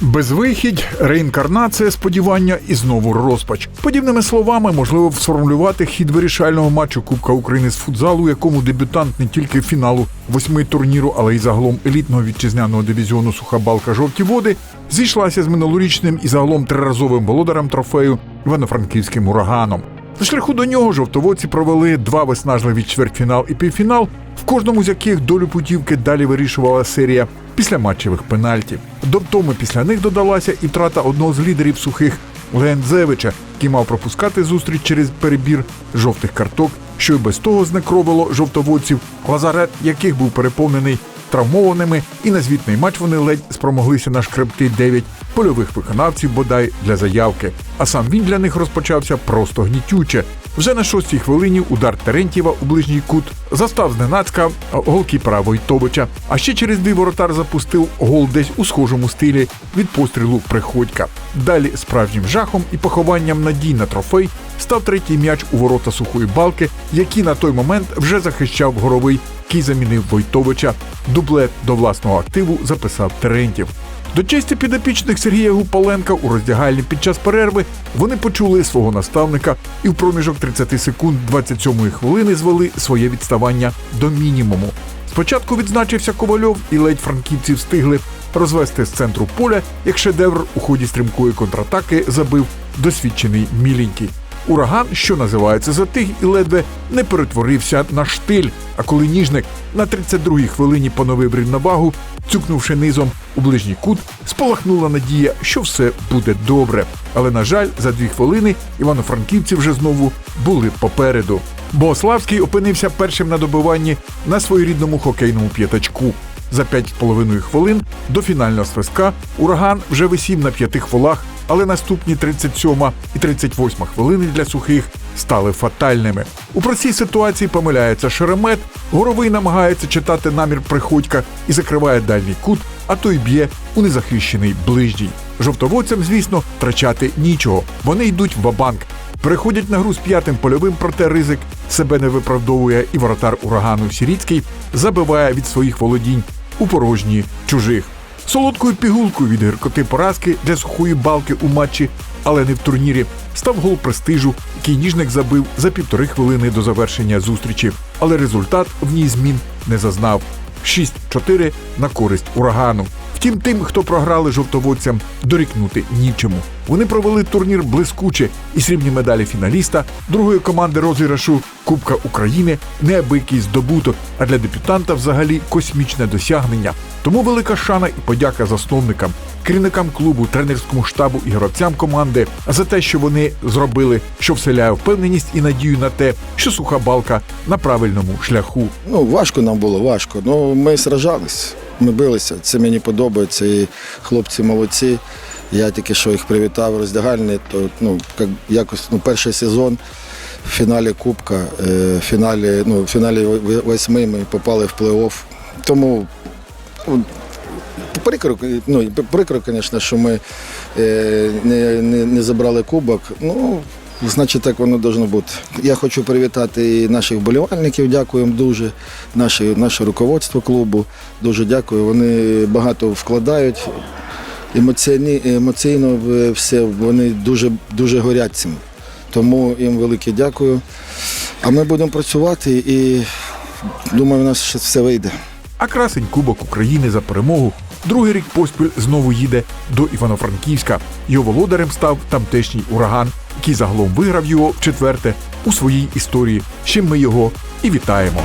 Безвихідь, реінкарнація, сподівання і знову розпач. Подібними словами можливо сформулювати хід вирішального матчу Кубка України з футзалу, якому дебютант не тільки фіналу восьми турніру, але й загалом елітного вітчизняного дивізіону Суха балка жовті води зійшлася з минулорічним і загалом триразовим володарем трофею Івано-Франківським ураганом. На шляху до нього жовтоводці провели два виснажливі чвертьфінал і півфінал, в кожному з яких долю путівки далі вирішувала серія післяматчевих пенальтів. До втоми після них додалася і втрата одного з лідерів сухих Леандзевича, який мав пропускати зустріч через перебір жовтих карток, що й без того знекровило жовтоводців, лазарет яких був переповнений травмованими, і на звітний матч вони ледь спромоглися нашкребти 9 польових виконавців бодай для заявки. А сам він для них розпочався просто гнітюче. Вже на шостій хвилині удар Терентьєва у ближній кут застав зненацька голкіпера Войтовича. А ще через дві воротар запустив гол десь у схожому стилі від пострілу Приходька. Далі справжнім жахом і похованням надій на трофей став третій м'яч у ворота сухої балки, який на той момент вже захищав горовий, який замінив Войтовича. Дублет до власного активу записав Терентів. До честі підопічних Сергія Гупаленка у роздягальні під час перерви вони почули свого наставника і в проміжок 30 секунд 27-ї хвилини звели своє відставання до мінімуму. Спочатку відзначився Ковальов, і ледь франківці встигли розвести з центру поля, як шедевр у ході стрімкої контратаки забив досвідчений міленький. Ураган, що називається, затих і ледве не перетворився на штиль. А коли ніжник на 32-й хвилині поновив рівновагу, цюкнувши низом у ближній кут, спалахнула надія, що все буде добре. Але на жаль, за дві хвилини івано-франківці вже знову були попереду. Богославський опинився першим на добиванні на своєрідному хокейному п'ятачку. За 5,5 хвилин до фінального свистка ураган вже висів на п'яти хвилах, але наступні 37 і 38 хвилини для сухих стали фатальними. У простій ситуації помиляється Шеремет, горовий намагається читати намір приходька і закриває дальній кут, а той б'є у незахищений ближній. Жовтоводцям, звісно, втрачати нічого. Вони йдуть в банк Переходять на гру з п'ятим польовим, проте ризик себе не виправдовує, і воротар урагану Сіріцький забиває від своїх володінь у порожні чужих. Солодкою пігулкою від гіркоти поразки для сухої балки у матчі, але не в турнірі, став гол престижу, який ніжник забив за півтори хвилини до завершення зустрічі. Але результат в ній змін не зазнав. 6-4 на користь урагану. Втім, тим, хто програли жовтоводцям, дорікнути нічому. Вони провели турнір блискуче і срібні медалі фіналіста другої команди розіграшу Кубка України неабиякий здобуток, а для дебютанта взагалі космічне досягнення. Тому велика шана і подяка засновникам, керівникам клубу, тренерському штабу і гравцям команди за те, що вони зробили, що вселяє впевненість і надію на те, що суха балка на правильному шляху. Ну, важко нам було, важко. Ну, ми сражались, ми билися. Це мені подобається. І хлопці молодці. Я тільки що їх привітав в роздягальні, то ну, як, якось ну, перший сезон в фіналі Кубка, е, в фіналі, ну, в фіналі восьми ми попали в плей-офф. Тому ну, прикро, ну, прикро, звісно, що ми е, не, не, не забрали кубок. Ну, значить, так воно должно бути. Я хочу привітати і наших вболівальників, дякуємо дуже, наше, наше руководство клубу. Дуже дякую. Вони багато вкладають. Емоційні, емоційно все, вони дуже, дуже горять цим. Тому їм велике дякую. А ми будемо працювати і думаю, у нас ще все вийде. А красень Кубок України за перемогу другий рік поспіль знову їде до Івано-Франківська. Його володарем став тамтешній ураган, який загалом виграв його в четверте у своїй історії. з чим ми його і вітаємо.